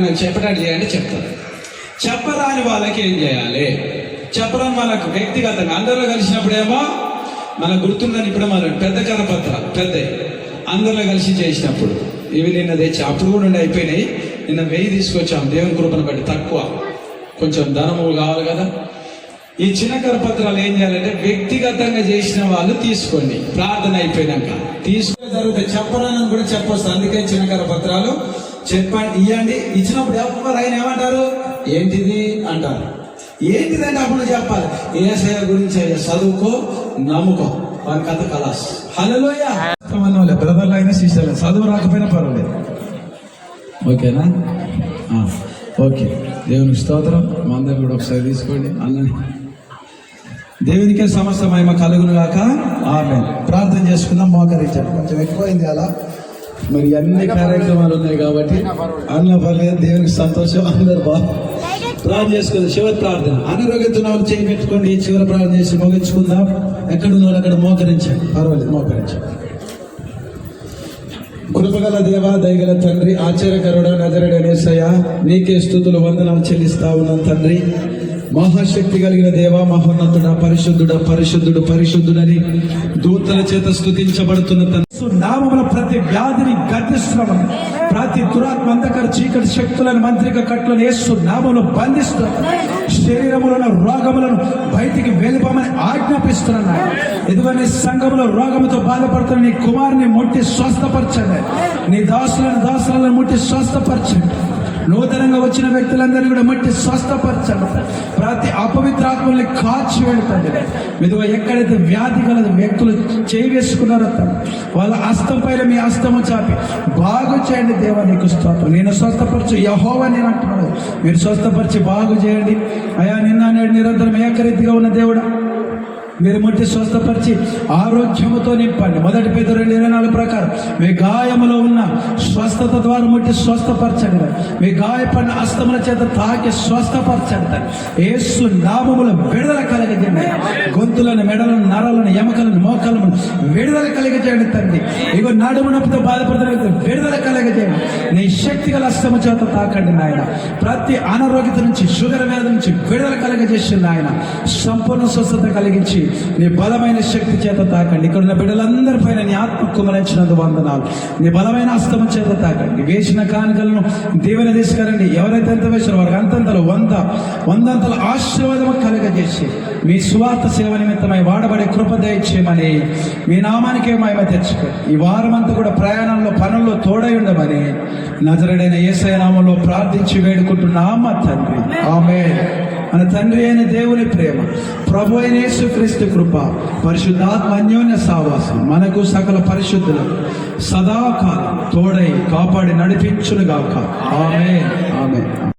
నాకు చెప్పడానికి చేయండి చెప్తారు చెప్పరాని వాళ్ళకి ఏం చేయాలి? చెప్పరాని వాళ్ళకు వ్యక్తిగతంగా అందరిలో కలిసినప్పుడేమో మనకు గుర్తుందని ఇప్పుడు మన పెద్ద కరపత్ర పెద్ద. అందరిలో కలిసి చేసినప్పుడు. ఇవి నిన్న తెచ్చి అప్పుడు కూడా ఉండి అయిపోయినాయి. నిన్న వెయ్యి తీసుకొచ్చాం దేవుని కృపను బట్టి తక్కువ. కొంచెం ధనము కావాలి కదా. ఈ చిన్న కరపత్రాలు ఏం చేయాలంటే వ్యక్తిగతంగా చేసిన వాళ్ళు తీసుకోండి. ప్రార్థన అయిపోయినాక. తీసుకుని జరుగుతాయి. చెప్పరానని కూడా చెప్పొచ్చు అందుకే చిన్న కరపత్రాలు. చెప్పండి ఇవ్వండి ఇచ్చినప్పుడు ఎవరు ఆయన ఏమంటారు? ఏంటిది అంటారు. ఏంటిదంటే అప్పుడు చెప్పాలి. ఏసయ గురించి అయ్యా చదువుకో నమ్ముకో. వారి కథ కలాస్. హలోయ బ్రదర్లు అయినా సిస్టర్లు చదువు రాకపోయినా పర్వాలేదు. ఓకేనా? ఓకే. దేవునికి స్తోత్రం. మా అందరు కూడా ఒకసారి తీసుకోండి. అన్నని దేవునికే సమస్త మహిమ కలుగును గాక. ఆమె ప్రార్థన చేసుకుందాం. మోకరించాడు కొంచెం ఎక్కువైంది అలా. మరి అన్ని కార్యక్రమాలు ఉన్నాయి కాబట్టి అన్న పర్లేదు దేవునికి సంతోషం అందరు బాగా ప్రార్థన చేసుకుందాం చివరి ప్రార్థన. అనారోగ్యంతో వాళ్ళు చేయి పెట్టుకోండి చివరి ప్రార్థన చేసి ముగించుకుందాం. ఎక్కడ ఉన్నారు అక్కడ మోకరించండి. పర్వాలేదు మోకరించండి. కృపగల దేవ దయగల తండ్రి ఆశ్చర్యకరుడ నజరడనేసయ్య నీకే స్థుతులు వందనాలు చెల్లిస్తా ఉన్నాం తండ్రి. మహాశక్తి కలిగిన దేవ మహోన్నతుడ పరిశుద్ధుడ పరిశుద్ధుడు పరిశుద్ధుడని దూతల చేత స్థుతించబడుతున్న తండ్రి. నామముల ప్రతి వ్యాధిని గర్దిస్తున్నాం ప్రతి దురాత్మ అంధకర చీకటి శక్తులను మంత్రిక కట్లను యేసు నామములు బంధిస్తున్నాం శరీరములను రోగములను బయటికి వెళ్ళిపోమని ఆజ్ఞాపిస్తున్నాను. ఎందుకంటే సంఘములో రోగముతో బాధపడుతున్న నీ కుమారుని ముట్టి స్వస్థపరచండి. నీ దాసులను దాసులను ముట్టి స్వస్థపరచండి. నూతనంగా వచ్చిన వ్యక్తులందరినీ కూడా మట్టి స్వస్థపరచండి. ప్రతి అపవిత్రాత్మల్ని కాచి వెళ్తాడు మీదుగా ఎక్కడైతే వ్యాధి కలదు వ్యక్తులు చేయి వేసుకున్నారో వాళ్ళ హస్తం పైన మీ హస్తము చాపి బాగు చేయండి దేవా నీకు స్తోత్రం. నేను స్వస్థపరచు యహోవా నేను అంటున్నాను. మీరు స్వస్థపరిచి బాగు చేయండి. అయా నిన్న నేడు నిరంతరం ఏకరీతిగా ఉన్న దేవుడా మీరు ముట్టి స్వస్థపరిచి ఆరోగ్యముతో నింపండి. మొదటి పేద రెండు ఇరవై నాలుగు ప్రకారం మీ గాయములో ఉన్న స్వస్థత ద్వారా ముట్టి స్వస్థపరచండి. మీ గాయపడిన అస్తముల చేత తాకి స్వస్థపరచండి. ఏసు నామముల విడుదల కలగజేయండి. గొంతులను మెడలను నరాలను ఎముకలను మోకాలను విడుదల కలిగజేయండి తండ్రి. ఇగో నడుము నొప్పితో బాధపడుతున్న విడుదల కలగజేయండి నీ శక్తి గల చేత తాకండి నాయన. ప్రతి అనారోగ్యత నుంచి షుగర్ వ్యాధి నుంచి విడుదల కలిగజేసి నాయన. సంపూర్ణ స్వస్థత కలిగించి నీ బలమైన శక్తి చేత తాకండి. ఇక్కడ ఉన్న బిడ్డలందరి పైన నీ ఆత్మ కుమరించినందు వందనాలు. నీ బలమైన అస్తమ చేత తాకండి. వేసిన కానుకలను దీవెన తీసుకురండి. ఎవరైతే ఎంత వేసారో వారికి అంతంతలు వంద వందంతల ఆశీర్వాదము కలగజేసి మీ స్వార్థ సేవ నిమిత్తమై వాడబడే కృప దయచేయమని మీ నామానికే మహిమ తెచ్చుకో ఈ వారమంతా కూడా ప్రయాణంలో పనుల్లో తోడై ఉండమని నజరడైన ఏసయ నామంలో ప్రార్థించి వేడుకుంటున్నామా తండ్రి. ఆమె మన తండ్రి అయిన దేవుని ప్రేమ ప్రభు అయిన యేసుక్రీస్తు కృప పరిశుద్ధాత్మ అన్యోన్య సావాసం మనకు సకల పరిశుద్ధులకు సదాకాలం తోడై కాపాడి నడిపించునుగాక. ఆమె ఆమె